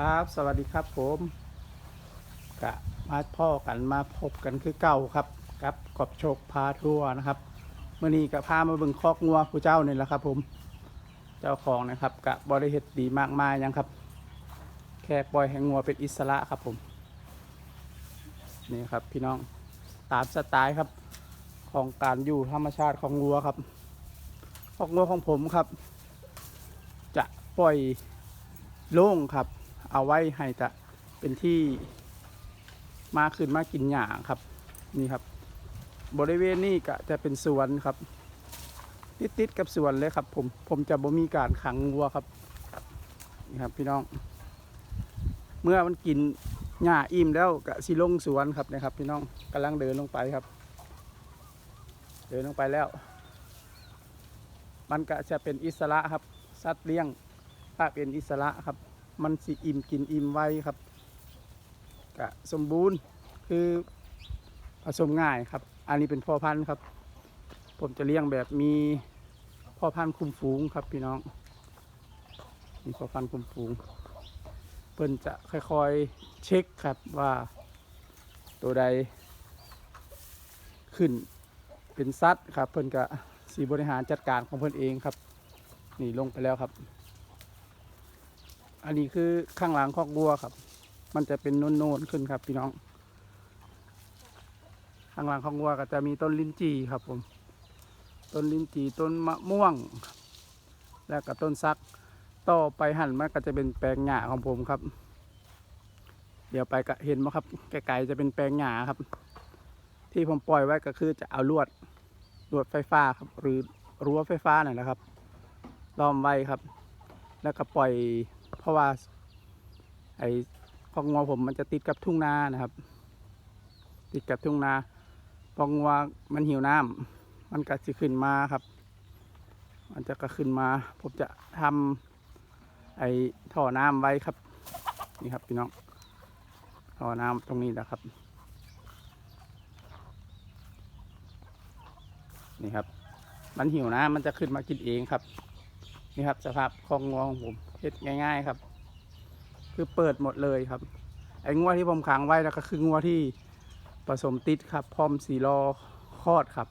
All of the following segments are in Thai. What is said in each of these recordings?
ครับ สวัสดีครับผมกะมาพ่อกันมาพบกันคือเก่าครับกับกอบโชคพาทัวร์นะครับเมื่อนี้กะพามาเบิ่งคอกงัวผู้เจ้านี่แหละครับ ผม เจ้าของนะครับกะบริเหตุดีมากมายยังครับ แค่ปล่อยให้งัวเป็นอิสระครับผม นี่ครับพี่น้องตามสไตล์ครับ ของการอยู่ธรรมชาติของงัวครับคอกงัวของผมครับ จะปล่อยโล่งครับ เอาไว้ให้จะเป็นที่มาขึ้นมากินหญ้าครับ นี่ครับ บริเวณนี้ก็จะเป็นสวนครับ ติดติดๆกับสวนเลยครับ ผมผมจะบ่มีการขังวัวครับนี่ครับ พี่น้อง เมื่อมันกินหญ้าอิ่มแล้วก็สิลงสวนครับนะครับ พี่น้องกำลังเดินลงไปครับ เดินลงไปแล้ว มันก็จะเป็นอิสระครับ สัตว์เลี้ยงถ้าเป็นอิสระครับ มันสิอิ่มกินอิ่มไวครับกะสมบูรณ์คือผสมง่ายครับ อันนี้เป็นพ่อพันธุ์ครับ ผมจะเลี้ยงแบบมีพ่อพันธุ์คุมฝูงครับพี่น้อง มีพ่อพันธุ์คุมฝูง เพิ่นจะค่อยๆเช็คครับว่าตัวใดขึ้นเป็นซัดครับ เพิ่นก็สีบริหารจัดการของเพิ่นเองครับ นี่ลงไปแล้วครับ อันนี้คือข้างหลังคอกวัวครับ มันจะเป็นโน่นๆขึ้นครับ พี่น้อง ข้างหลังคอกวัวก็จะมีต้นลิ้นจี่ครับผม ต้นลิ้นจี่ต้นมะม่วง แล้วก็ต้นซัก ต่อไปหันมันก็จะเป็นแปลงหญ้าของผมครับ เดี๋ยวไปก็เห็นไหมครับไกลๆจะเป็นแปลงหญ้าครับ ที่ผมปล่อยไว้ก็คือจะเอาลวดลวดไฟฟ้าครับ หรือรั้วไฟฟ้าหน่อยนะครับล้อมไว้ครับ แล้วก็ปล่อย เพราะว่า ไอ้พองงัวผมมันจะติดกับทุ่งนานะครับ ติดกับทุ่งนาพองงัวมันหิวน้ำมันก็จะขึ้นมาครับ มันจะก็ขึ้นมา ผมจะทำไอ้ท่อน้ำไว้ครับ นี่ครับพี่น้องท่อน้ำตรงนี้แหละครับ นี่ครับ มันหิวน้ำมันจะขึ้นมากินเองครับ นี่ครับสภาพคลองงวของผมเฮ็ดง่าย ๆครับ คือเปิดหมดเลยครับ ไอ้งวที่ผมขังไว้แล้วก็คืองวที่ผสมติดครับ พร้อมสีรอคลอดครับ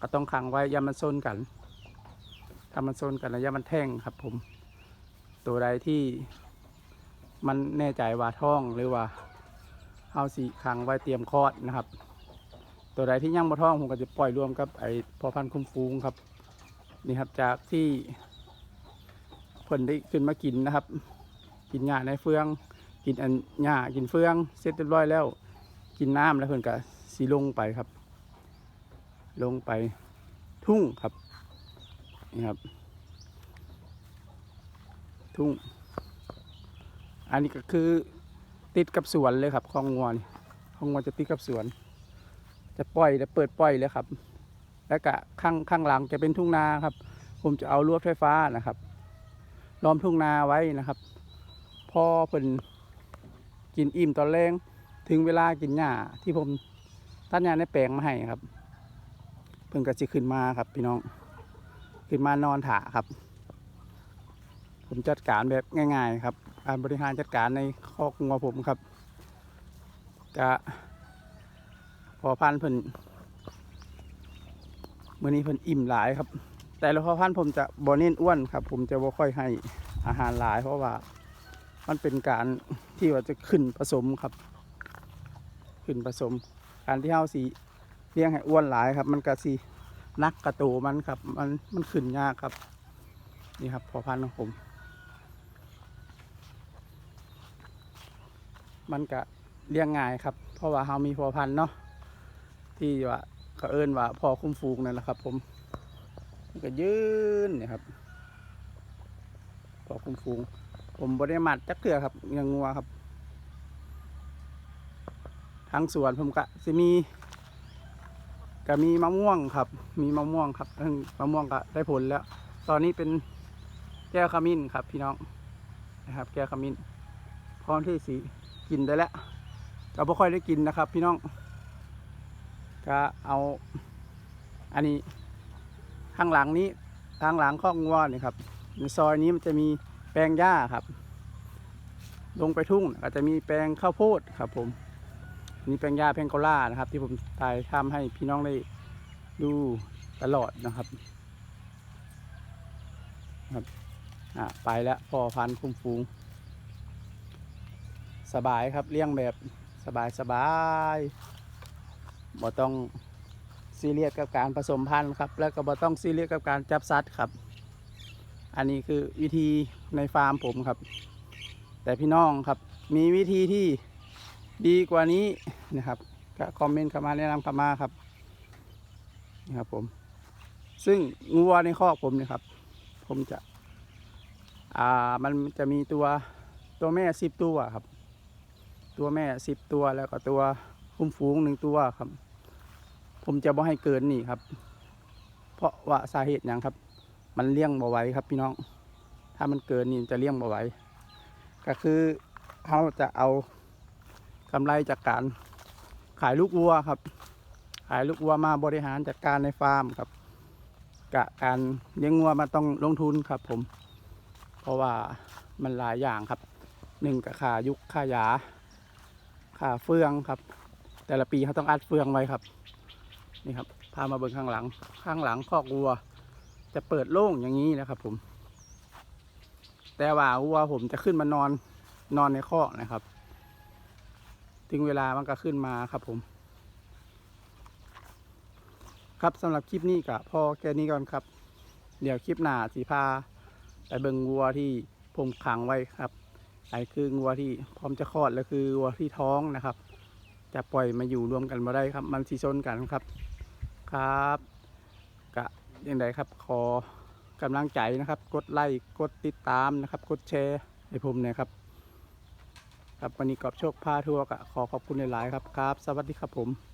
ก็ต้องขังไว้ยามันซนกันถ้ามันซนกันแล้วยามันแท่งครับ ผม ตัวใดที่มันแน่ใจว่าท้องหรือว่าเอาสีขังไว้เตรียมคลอดนะครับ ตัวใดที่ยังบ่ท้องผมก็จะปล่อยรวมกับไอ้พอพันธุ์คุ้มฟูงครับ นี่ครับจากที่ พิ่นได้ขึ้นมากินนะครับ กินหญ้าในเฟือง กินอันหญ้ากินเฟืองเสร็จเรียบร้อยแล้ว กินน้ำแล้วเพิ่นก็สีลงไปครับ ลงไปทุ่งครับนี่ครับ ทุ่ง อันนี้ก็คือติดกับสวนเลยครับคลองงวนคลองงัวจะติดกับสวน จะปล่อยและเปิดปล่อยเลยครับ แล้วก็ข้างข้างหลังจะเป็นทุ่งนาครับ ผมจะเอาลวดไฟฟ้านะครับ ล้อมทุ่งนาไว้นะครับ พอเพิ่นกินอิ่มตอนแรงถึงเวลากินหญ้าที่ผมตัดหญ้าในแปลงมาให้ครับ เพิ่นก็จะขึ้นมาครับ พี่น้อง ขึ้นมานอนถาครับ ผมจัดการแบบง่าย ๆ ครับ การบริหารจัดการในคอกงัวผมครับก็พอพันเพิ่นมื่อนี้เพิ่นอิ่มหลายครับ แต่ละพ่อพันธุ์ผมจะบ่เน้นอ้วนครับ ผมจะบ่ค่อยให้อาหารหลาย เพราะว่ามันเป็นการที่ว่าจะขึ้นผสมครับ ขึ้นผสม การที่เฮาสีเลี้ยงให้อ้วนหลายครับ มันก็สินักกระโตมันครับ มันมันขึ้นยากครับนี่ครับพ่อพันธุ์ของผม มันก็เลี้ยงง่ายครับ เพราะว่าเฮามีพ่อพันธุ์เนาะที่ว่าเขาเอิ้นว่าพอคุ้มฟูงนั่นแหละครับ ผม มันก็ยืนเนี่ยครับพอคุ้มฟูงผมบริมัดจักเถื่อครับยังงัวครับ ทางสวนผมก็จะมีก็มีมะม่วงครับ มีมะม่วงครับซึ่งมะม่วงก็ได้ผลแล้ว ตอนนี้เป็นแก้วขมิ้นครับพี่น้องนะครับ แก้วขมิ้นพร้อมที่สีกินได้แล้วก็ไม่ค่อยได้กินนะครับ พี่น้องก็เอาอันนี้ ข้างหลังนี้ทางหลังคอกงัวนี่ครับในซอยนี้มันจะมีแปลงหญ้าครับ ลงไปทุ่งก็จะมีแปลงข้าวโพดครับ ผมมีแปลงหญ้าแพงโกล่านะครับ ที่ผมถ่ายทำให้พี่น้องได้ดูตลอดนะครับครับอะไปแล้วพอพันคุ้มฟูง สบายครับเลี้ยงแบบสบายสบายบ่ต้อง ซีเรียสกับการผสมพันธุ์ครับ แล้วก็บ่ต้องซีเรียสกับการจับสัตว์ครับ อันนี้คือวิธีในฟาร์มผมครับ แต่พี่น้องครับ มีวิธีที่ดีกว่านี้นะครับก็คอมเมนต์เข้ามาแนะนำเข้ามาครับนี่ครับผม ซึ่งงัวในคอกผมเนะครับ ผมจะ อ่ามันจะมีตัวตัวแม่สิบตัวครับ ตัวแม่สิบตัวแล้วก็ตัวคุ้มฟูงหนึ่งตัวครับ ผมจะบ่ให้เกินนี่ครับ เพราะว่าสาเหตุหยังครับ มันเลี้ยงบ่ไหวครับ พี่น้อง ถ้ามันเกินนี่จะเลี้ยงบ่ไหวก็คือเขาจะเอากำไรจากการขายลูกวัวครับ ขายลูกวัวมาบริหารจัดการในฟาร์มครับกะการเลี้ยงวัวมันต้องลงทุนครับ ผม เพราะว่ามันหลายอย่างครับหนึ่งกับค่ายุกค่ายาค่าเฟืองครับ แต่ละปีเขาต้องอัดเฟืองไว้ครับ นี่ครับพามาเบิ่งข้างหลัง ข้างหลังคอกวัว จะเปิดโล่งอย่างนี้นะครับ ผม แต่ว่าวัวผมจะขึ้นมานอนนอนในคอกนะครับ ถึงเวลามันก็ขึ้นมาครับผม ครับสำหรับคลิปนี้ก็พอแค่นี้ก่อนครับ เดี๋ยวคลิปหน้าสีพาไปเบิ่งวัวที่ผมขังไว้ครับไอ้คือวัวที่พร้อมจะคลอดแล้วคือวัวที่ท้องนะครับ จะปล่อยมาอยู่รวมกันมาได้ครับ มันสีชนกันครับ ครับกะยังไงครับขอกำลังใจนะครับ กดไลค์กดติดตามนะครับ กดแชร์ให้ผมเนะครับครับวันนี้กอบโชคพาทัวร์กะขอขอบคุณหลายๆครับครับ สวัสดีครับผม